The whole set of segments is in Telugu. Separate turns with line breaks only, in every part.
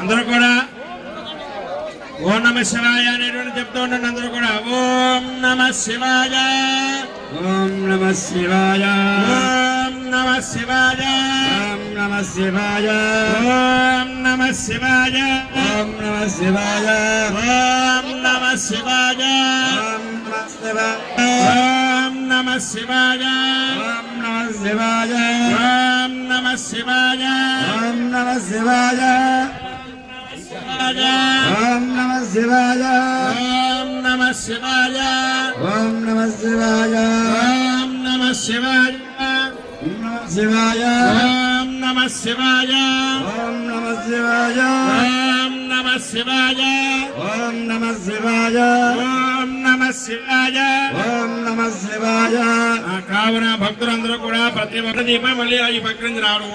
అందరూ కూడా ఓం నమ శివాయ అనేటువంటి చెప్తూ ఉండండి అందరూ కూడా ఓం నమ శివాయ
ఓం నమ శివాయ
ఓం నమ శివాయ
ఓం నమ శివాయ
ఓం నమ శివాయ
ఓం నమ శివాయ
ఓం నమ శివాయ
ఓం నమ శివాయ
ఓం నమ శివాయ
ఓం నమ శివాయ
ఓం నమ శివాయ
ఓం నమ శివాయ
ఓం నమ శివాయ
ఓం నమ శివాయ
ఓం నమ శివాయ శివాయ
ఓం నమ శివాయ
ఓం నమ శివాయ
ఓం నమ శివాయ
ఓం నమ శివాయ
ఓం నమ శివాయ
ఓం నమ శివాయ
కావున భక్తులందరూ కూడా ప్రతి ఒక్క దీపం మళ్ళీ ఈ పక్కన రావడం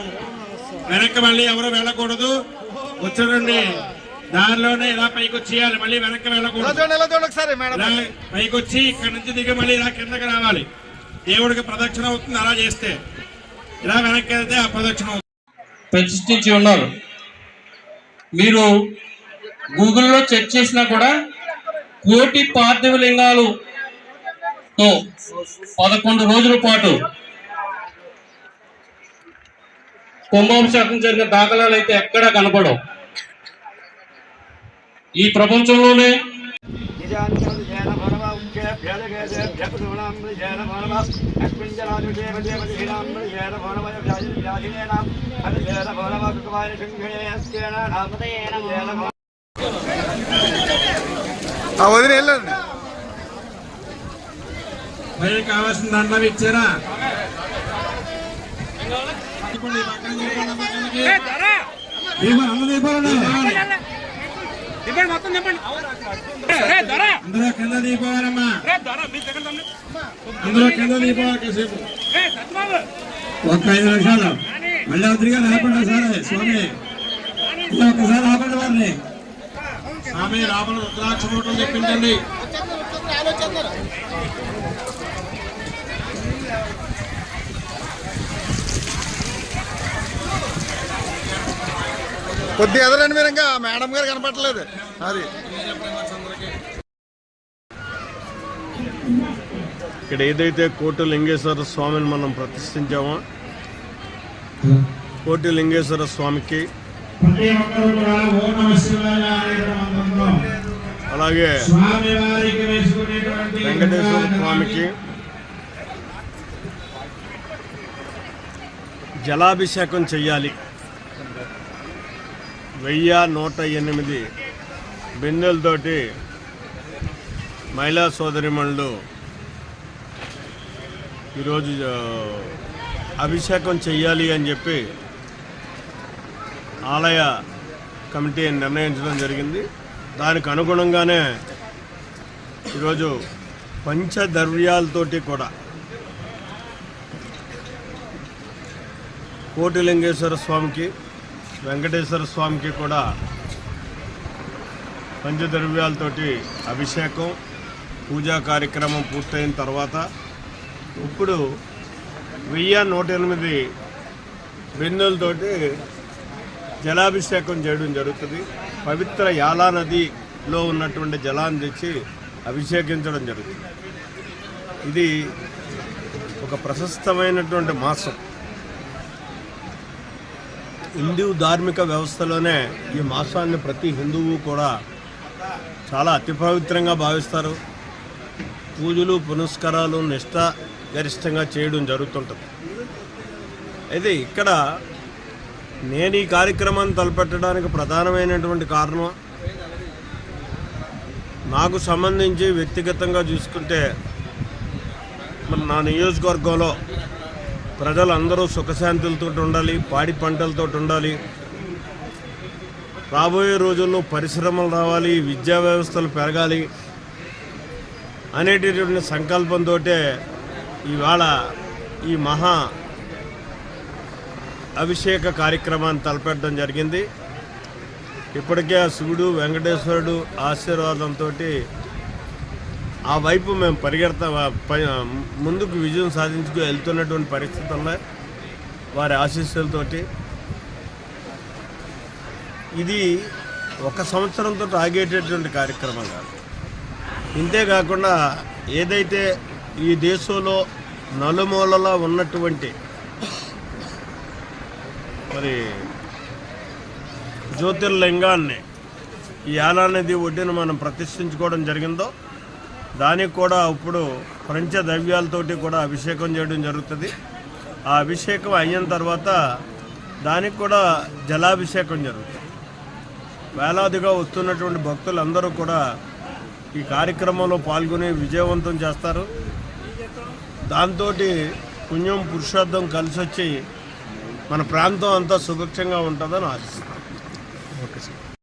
వెనక్కి మళ్ళీ ఎవరు వెళ్ళకూడదు వచ్చుడండి దారిలోనే ఇలా పైకి వచ్చేయాలి మళ్ళీ వెనక్కి వెళ్ళకూడదు. పైకి వచ్చి ఇక్కడ నుంచి దిగి మళ్ళీ ఇలా కిందకి రావాలి. దేవుడికి ప్రదక్షిణ అవుతుంది. అలా చేస్తే ఇలా వెనక్కి వెళ్తే ఆ ప్రదక్షిణ అవుతుంది.
ప్రతిష్ఠించి ఉన్నారు. మీరు గూగుల్లో చెక్ చేసినా కూడా కోటి పార్థివ లింగాలు తో పదకొండు రోజుల పాటు కుంభాభిషేకం జరిగిన దాఖలాలు అయితే ఎక్కడా కనపడవు. ఈ ప్రపంచంలోనే
వదిన వెళ్ళండి.
మరి కావాల్సిన దండం ఇచ్చారా? అందరూ కింద దీపాలమ్మా అందరూ కింద కాసేపు ఒక్క ఐదు నిమిషాలు మళ్ళీ తిరిగా నిలబడ్డా సరే స్వామి ఒక్కసారి ఆపండి వారిని స్వామి రాబడి రుద్రాక్ష మూటలు చెప్పించండి
కొద్దిగా ఎదరండి మీరు ఇంకా మేడం గారు కనపడలేదు. అది.
ఇక్కడ ఏదైతే కోటి లింగేశ్వర స్వామిని మనం ప్రతిష్ఠించామో కోటి లింగేశ్వర స్వామికి అలాగే వెంకటేశ్వర స్వామికి జలాభిషేకం చెయ్యాలి. వెయ్యి నూట ఎనిమిది బిందెలతోటి మహిళా సోదరిమణులు ఈరోజు అభిషేకం చెయ్యాలి అని చెప్పి ఆలయ కమిటీ నిర్ణయించడం జరిగింది. దానికి అనుగుణంగానే ఈరోజు పంచద్రవ్యాలతోటి కూడా కోటిలింగేశ్వర స్వామికి వెంకటేశ్వర స్వామికి కూడా పంచద్రవ్యాలతోటి అభిషేకం పూజా కార్యక్రమం పూర్తయిన తర్వాత ఇప్పుడు వెయ్యి నూట ఎనిమిది బిందులతోటి జలాభిషేకం చేయడం జరుగుతుంది. పవిత్ర యాలా నదిలో ఉన్నటువంటి జలాన్ని తెచ్చి అభిషేకించడం జరుగుతుంది. ఇది ఒక ప్రశస్తమైనటువంటి మాసం. హిందూ ధార్మిక వ్యవస్థలోనే ఈ మాసాన్ని ప్రతి హిందువు కూడా చాలా అతి పవిత్రంగా భావిస్తారు. పూజలు పునస్కారాలు నిష్ఠ గరిష్టంగా చేయడం జరుగుతుంటుంది. అయితే ఇక్కడ నేను ఈ కార్యక్రమాన్ని తలపెట్టడానికి ప్రధానమైనటువంటి కారణం నాకు సంబంధించి వ్యక్తిగతంగా చూసుకుంటే మరి నా నియోజకవర్గంలో ప్రజలందరూ సుఖశాంతులతో ఉండాలి పాడి పంటలతో ఉండాలి. రాబోయే రోజుల్లో పరిశ్రమలు రావాలి విద్యా వ్యవస్థలు పెరగాలి అనేటటువంటి సంకల్పంతో ఇవాళ ఈ మహా అభిషేక కార్యక్రమాన్ని తలపెట్టడం జరిగింది. ఇప్పటికే ఆ శివుడు వెంకటేశ్వరుడు ఆశీర్వాదంతో ఆ వైపు మేము పరిగెడతా ముందుకు విజయం సాధించుకు వెళ్తున్నటువంటి పరిస్థితుల్లో వారి ఆశీస్సులతోటి. ఇది ఒక సంవత్సరంతో ఆగేటటువంటి కార్యక్రమం కాదు. ఇంతేకాకుండా ఏదైతే ఈ దేశంలో నలుమూలలా ఉన్నటువంటి మరి జ్యోతిర్లింగాన్ని ఈ యాలానది ఒడ్డున మనం ప్రతిష్ఠించుకోవడం జరిగిందో దానికి కూడా ఇప్పుడు పంచ ద్రవ్యాలతోటి కూడా అభిషేకం చేయడం జరుగుతుంది. ఆ అభిషేకం అయిన తర్వాత దానికి కూడా జలాభిషేకం జరుగుతుంది. వేలాదిగా వస్తున్నటువంటి భక్తులందరూ కూడా ఈ కార్యక్రమంలో పాల్గొని విజయవంతం చేస్తారు. దాంతో పుణ్యం పురుషార్థం కలిసి వచ్చి మన ప్రాంతం అంతా సుభిక్షంగా ఉంటుందని ఆశిస్తున్నాను